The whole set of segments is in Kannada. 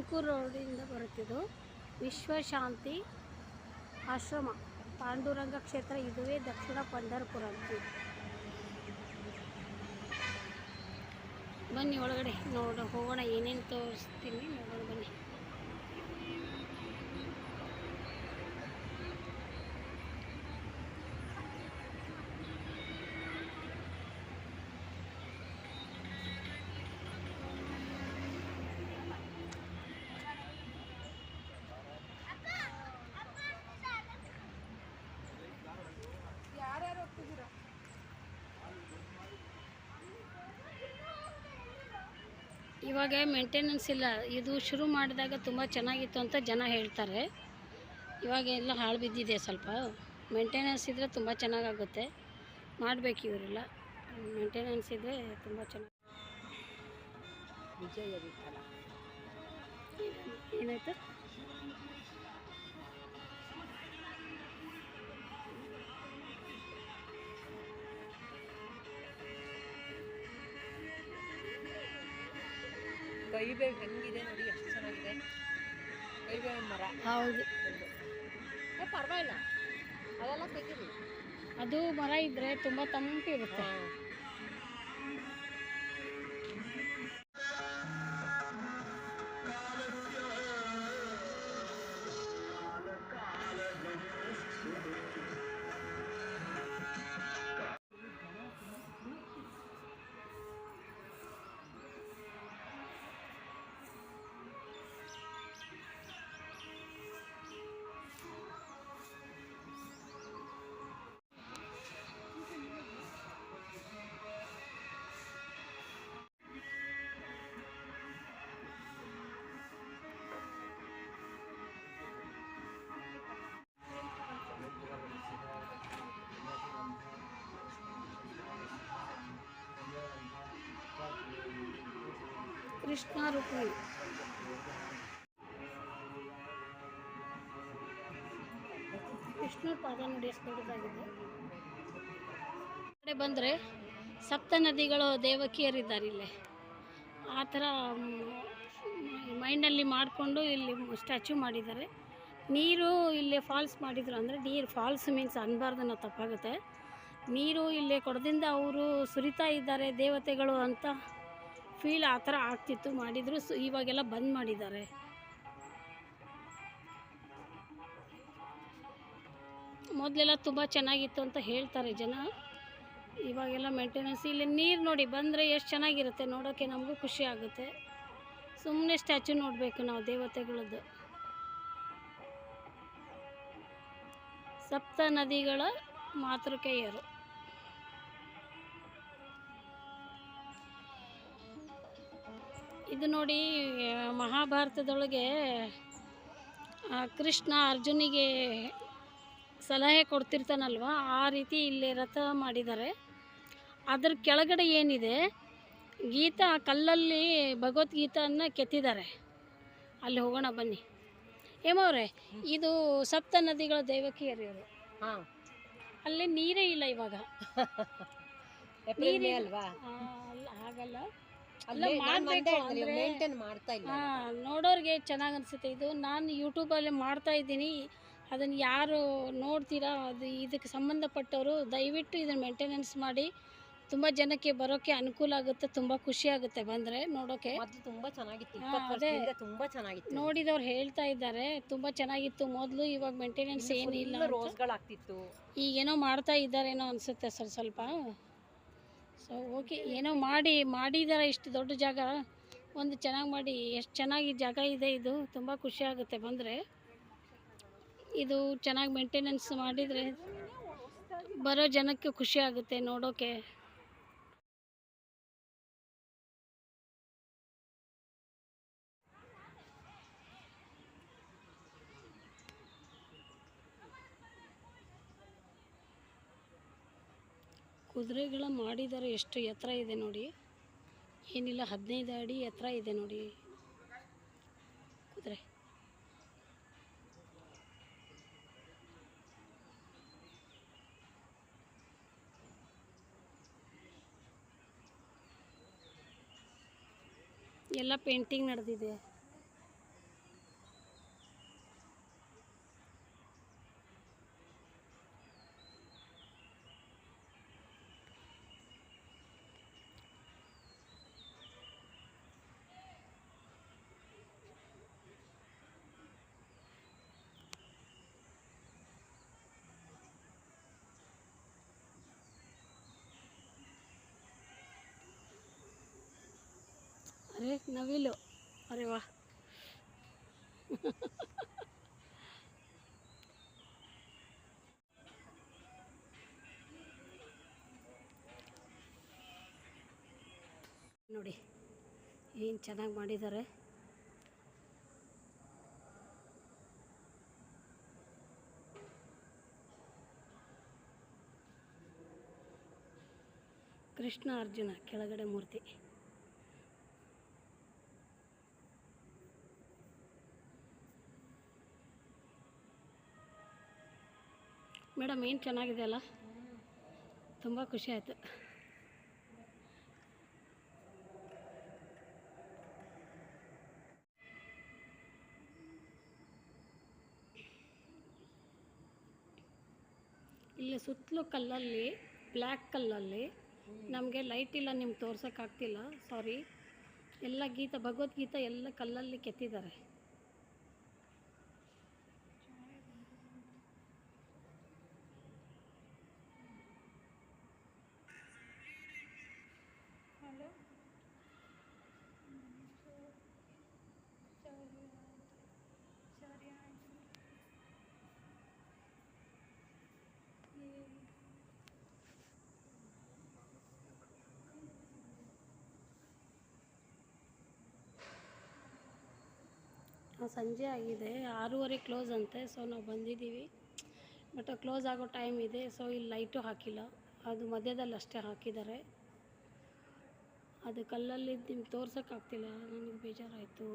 ತುಮಕೂರು ರೋಡಿಂದ ಬರುತ್ತಿದ್ದು ವಿಶ್ವಶಾಂತಿ ಆಶ್ರಮ, ಪಾಂಡುರಂಗ ಕ್ಷೇತ್ರ, ಇದುವೇ ದಕ್ಷಿಣ ಪಂಢರಪುರ ಬನ್ನಿ ಒಳಗಡೆ ನೋಡ, ಹೋಗೋಣ, ಏನೇನು ತೋರಿಸ್ತೀನಿ, ನೋಡೋಣ ಬನ್ನಿ. ಇವಾಗ ಮೇಂಟೆನೆನ್ಸ್ ಇಲ್ಲ. ಇದು ಶುರು ಮಾಡಿದಾಗ ತುಂಬ ಚೆನ್ನಾಗಿತ್ತು ಅಂತ ಜನ ಹೇಳ್ತಾರೆ. ಇವಾಗ ಎಲ್ಲ ಹಾಳು ಬಿದ್ದಿದೆ ಸ್ವಲ್ಪ. ಮೇಂಟೆನೆನ್ಸ್ ಇದ್ದರೆ ತುಂಬ ಚೆನ್ನಾಗಾಗುತ್ತೆ. ಮಾಡಬೇಕು ಇವರೆಲ್ಲ. ಮೇಂಟೆನೆನ್ಸ್ ಇದ್ದರೆ ತುಂಬ ಚೆನ್ನಾಗಿ ವಿಜಯ ಏನಾಯ್ತು? ಕೈಬೇವು ಹೆಂಗಿದೆ ನೋಡಿ ಎಷ್ಟು ಚೆನ್ನಾಗಿದೆ. ಕೈಬೇವಿನ ಮರ. ಹೌದು. ಏ ಪರವಾಗಿಲ್ಲ. ಅದೆಲ್ಲ ತೆಗೀರಿ. ಅದು ಮರ ಇದ್ದರೆ ತುಂಬ ತಂಪಿರುತ್ತೆ ಕೃಷ್ಣ ರುಕ್ಮಿಣಿ. ವಿಷ್ಣು ಪಾದ ಕಡೆ ಬಂದರೆ ಸಪ್ತ ನದಿಗಳು ದೇವಕಿಯರಿದ್ದಾರೆ ಇಲ್ಲಿ. ಆ ಥರ ಮೈಂಡಲ್ಲಿ ಮಾಡಿಕೊಂಡು ಇಲ್ಲಿ ಸ್ಟ್ಯಾಚ್ಯೂ ಮಾಡಿದ್ದಾರೆ. ನೀರು ಇಲ್ಲಿ ಫಾಲ್ಸ್ ಮಾಡಿದ್ರು ಅಂದರೆ ನೀರು ಫಾಲ್ಸ್ ಮೀನ್ಸ್ ಅನ್ಬಾರ್ದು ಅನ್ನೋ ತಪ್ಪಾಗುತ್ತೆ. ನೀರು ಇಲ್ಲಿ ಕೊಡದಿಂದ ಅವರು ಸುರಿತಾ ಇದ್ದಾರೆ ದೇವತೆಗಳು ಅಂತ ಫೀಲ್ ಆ ಥರ ಆಗ್ತಿತ್ತು, ಮಾಡಿದ್ರು. ಸೊ ಇವಾಗೆಲ್ಲ ಬಂದ್ ಮಾಡಿದ್ದಾರೆ. ಮೊದಲೆಲ್ಲ ತುಂಬ ಚೆನ್ನಾಗಿತ್ತು ಅಂತ ಹೇಳ್ತಾರೆ ಜನ. ಇವಾಗೆಲ್ಲ ಮೇಂಟೆನೆನ್ಸ್ ಇಲ್ಲಿ ನೀರು ನೋಡಿ ಬಂದರೆ ಎಷ್ಟು ಚೆನ್ನಾಗಿರುತ್ತೆ ನೋಡೋಕ್ಕೆ ನಮಗೂ ಖುಷಿ ಆಗುತ್ತೆ. ಸುಮ್ಮನೆ ಸ್ಟ್ಯಾಚು ನೋಡಬೇಕು ನಾವು ದೇವತೆಗಳದ್ದು. ಸಪ್ತ ನದಿಗಳ ಮಾತೃಕೆಯರು. ಇದು ನೋಡಿ ಮಹಾಭಾರತದೊಳಗೆ ಕೃಷ್ಣ ಅರ್ಜುನಿಗೆ ಸಲಹೆ ಕೊಡ್ತಿರ್ತಾನಲ್ವ? ಆ ರೀತಿ ಇಲ್ಲಿ ರಥ ಮಾಡಿದ್ದಾರೆ. ಅದ್ರ ಕೆಳಗಡೆ ಏನಿದೆ? ಗೀತಾ ಕಲ್ಲಲ್ಲಿ ಭಗವದ್ಗೀತಾನ ಕೆತ್ತಿದ್ದಾರೆ. ಅಲ್ಲಿ ಹೋಗೋಣ ಬನ್ನಿ. ಹೇಮವ್ರೆ ಇದು ಸಪ್ತ ನದಿಗಳ ದೇವಕಿಯರಿಯರು ಹಾಂ. ಅಲ್ಲಿ ನೀರೇ ಇಲ್ಲ ಇವಾಗ. ನೀರೇ ಅಲ್ವಾ ಹಾಗಲ್ಲ. ನೋಡೋರಿಗೆ ಚೆನ್ನಾಗಿ ಅನ್ಸುತ್ತೆ. ಇದು ನಾನು ಯೂಟ್ಯೂಬಲ್ಲಿ ಮಾಡ್ತಾ ಇದ್ದೀನಿ. ಅದನ್ನು ಯಾರು ನೋಡ್ತೀರಾ ಅದು ಇದಕ್ಕೆ ಸಂಬಂಧಪಟ್ಟವರು ದಯವಿಟ್ಟು ಇದನ್ನು ಮೇಂಟೆನೆನ್ಸ್ ಮಾಡಿ. ತುಂಬ ಜನಕ್ಕೆ ಬರೋಕ್ಕೆ ಅನುಕೂಲ ಆಗುತ್ತೆ ತುಂಬ ಖುಷಿ ಆಗುತ್ತೆ ಬಂದರೆ ನೋಡೋಕೆ. ತುಂಬ ಚೆನ್ನಾಗಿತ್ತು ತುಂಬಾ ಚೆನ್ನಾಗಿತ್ತು. ನೋಡಿದವ್ರು ಹೇಳ್ತಾ ಇದ್ದಾರೆ ತುಂಬ ಚೆನ್ನಾಗಿತ್ತು. ಮೊದಲು ಇವಾಗ ಮೇಂಟೆನೆನ್ಸ್ ಏನಿಲ್ಲ. ರೋಸ್ಗಳಾಗ್ತಿತ್ತು ಈಗೇನೋ ಮಾಡ್ತಾ ಇದ್ದಾರೇನೋ ಅನಿಸುತ್ತೆ ಸ್ವಲ್ಪ ಸ್ವಲ್ಪ. ಓಕೆ ಏನೋ ಮಾಡಿ ಮಾಡಿದ್ದಾರೆ ಇಷ್ಟು ದೊಡ್ಡ ಜಾಗ. ಒಂದು ಚೆನ್ನಾಗಿ ಮಾಡಿ, ಎಷ್ಟು ಚೆನ್ನಾಗಿ ಜಾಗ ಇದೆ ಇದು, ತುಂಬ ಖುಷಿ ಆಗುತ್ತೆ ಬಂದರೆ. ಇದು ಚೆನ್ನಾಗಿ ಮೇಂಟೆನೆನ್ಸ್ ಮಾಡಿದರೆ ಬರೋ ಜನಕ್ಕೆ ಖುಷಿ ಆಗುತ್ತೆ ನೋಡೋಕ್ಕೆ ಕುದುರೆಗಳ ಮಾಡಿದರೆ ಎಷ್ಟು ಎತ್ತರ ಇದೆ ನೋಡಿ. ಏನಿಲ್ಲ, ಹದಿನೈದು ಅಡಿ ಎತ್ತರ ಇದೆ ನೋಡಿ. ಕುದುರೆ. ಎಲ್ಲ ಪೇಂಟಿಂಗ್ ನಡೆದಿದೆ. ಏ ನವಿಲು. ಅರೆ ವಾ. ನೋಡಿ ಏನು ಚೆನ್ನಾಗಿ ಮಾಡಿದ್ದಾರೆ ಕೃಷ್ಣ ಅರ್ಜುನ ಕೆಳಗಡೆ ಮೂರ್ತಿ. ಮೇಡಮ್, ಏನು ಚೆನ್ನಾಗಿದೆ ಅಲ್ಲ? ತುಂಬ ಖುಷಿ ಆಯಿತು. ಇಲ್ಲಿ ಸುತ್ತಲೂ ಕಲ್ಲಲ್ಲಿ ಬ್ಲ್ಯಾಕ್ ಕಲ್ಲಲ್ಲಿ ನಮಗೆ ಲೈಟ್ ಇಲ್ಲ, ನಿಮ್ಗೆ ತೋರ್ಸೋಕ್ಕಾಗ್ತಿಲ್ಲ ಸಾರಿ ಎಲ್ಲ ಗೀತ, ಭಗವದ್ಗೀತಾ ಎಲ್ಲ ಕಲ್ಲಲ್ಲಿ ಕೆತ್ತಿದ್ದಾರೆ ಆ, ಸಂಜೆ ಆಗಿದೆ. ಆರೂವರೆ ಕ್ಲೋಸ್ ಅಂತೆ ಸೊ ನಾವು ಬಂದಿದ್ದೀವಿ. ಬಟ್ ಕ್ಲೋಸ್ ಆಗೋ ಟೈಮ್ ಇದೆ ಸೊ ಇಲ್ಲಿ ಲೈಟು ಹಾಕಿಲ್ಲ. ಅದು ಮಧ್ಯದಲ್ಲಿ ಅಷ್ಟೇ ಹಾಕಿದ್ದಾರೆ. ಅದು ಕಲ್ಲಲ್ಲಿ ನಿಮ್ಗೆ ತೋರ್ಸೋಕ್ಕಾಗ್ತಿಲ್ಲ ನನಗೆ ಬೇಜಾರಾಯಿತು.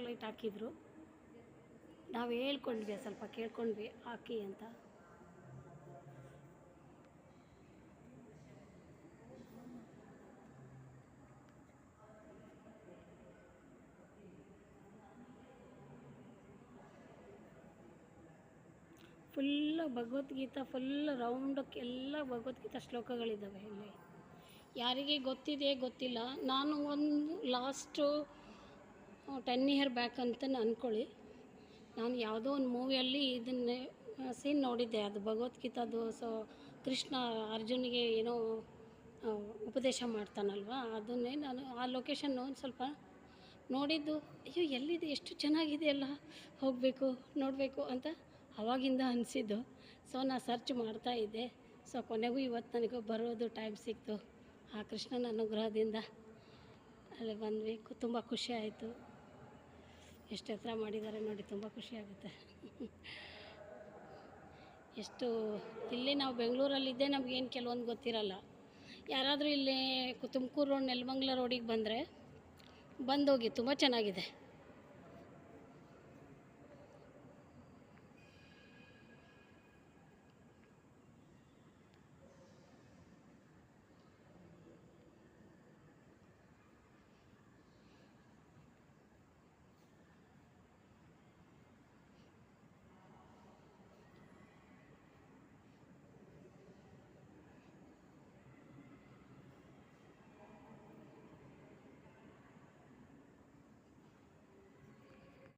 ಲೈಟ್ ಹಾಕಿದ್ರು? ನಾವು ಹೇಳ್ಕೊಂಡ್ವಿ, ಸ್ವಲ್ಪ ಕೇಳ್ಕೊಂಡ್ವಿ, ಹಾಕಿ ಅಂತ. ಫುಲ್ ಭಗವದ್ಗೀತಾ ಫುಲ್ ರೌಂಡಕ್ಕೆ ಎಲ್ಲ ಭಗವದ್ಗೀತಾ ಶ್ಲೋಕಗಳಿದ್ದಾವೆ ಇಲ್ಲಿ. ಯಾರಿಗೆ ಗೊತ್ತಿದೆ ಗೊತ್ತಿಲ್ಲ. ನಾನು ಒಂದು ಲಾಸ್ಟು ಟೆನ್ ಇಯರ್ ಬ್ಯಾಕ್ ಅಂತ ಅಂದ್ಕೊಳ್ಳಿ ನಾನು ಯಾವುದೋ ಒಂದು ಮೂವಿಯಲ್ಲಿ ಇದನ್ನೇ ಸೀನ್ ನೋಡಿದ್ದೆ. ಅದು ಭಗವದ್ಗೀತಾದು ಸೊ ಕೃಷ್ಣ ಅರ್ಜುನಿಗೆ ಏನೋ ಉಪದೇಶ ಮಾಡ್ತಾನಲ್ವ? ಅದನ್ನೇ ನಾನು ಆ ಲೊಕೇಶನ್ನು ಒಂದು ಸ್ವಲ್ಪ ನೋಡಿದ್ದು, ಅಯ್ಯೋ, ಎಲ್ಲಿದೆ? ಎಷ್ಟು ಚೆನ್ನಾಗಿದೆ ಅಲ್ಲ? ಹೋಗಬೇಕು, ನೋಡಬೇಕು ಅಂತ ಅವಾಗಿಂದ ಅನಿಸಿದ್ದು. ಸೊ ನಾನು ಸರ್ಚ್ ಮಾಡ್ತಾ ಇದ್ದೆ. ಸೊ ಕೊನೆಗೂ ಇವತ್ತು ನನಗೂ ಬರೋದು ಟೈಮ್ ಸಿಕ್ತು. ಆ ಕೃಷ್ಣನ ಅನುಗ್ರಹದಿಂದ ಅಲ್ಲಿ ಬಂದ್ವಿ. ತುಂಬ ಖುಷಿ ಆಯಿತು. ಎಷ್ಟು ಎತ್ತರ ಮಾಡಿದ್ದಾರೆ ನೋಡಿ, ತುಂಬ ಖುಷಿ ಆಗುತ್ತೆ. ಎಷ್ಟು ಇಲ್ಲಿ ನಾವು ಬೆಂಗಳೂರಲ್ಲಿದ್ದೇ ನಮಗೇನು ಕೆಲವೊಂದು ಗೊತ್ತಿರಲ್ಲ. ಯಾರಾದರೂ ಇಲ್ಲಿ ತುಮಕೂರು ರೋಡ್, ನೆಲಮಂಗ್ಲ ರೋಡಿಗೆ ಬಂದರೆ ಬಂದೋಗಿ ತುಂಬ ಚೆನ್ನಾಗಿದೆ.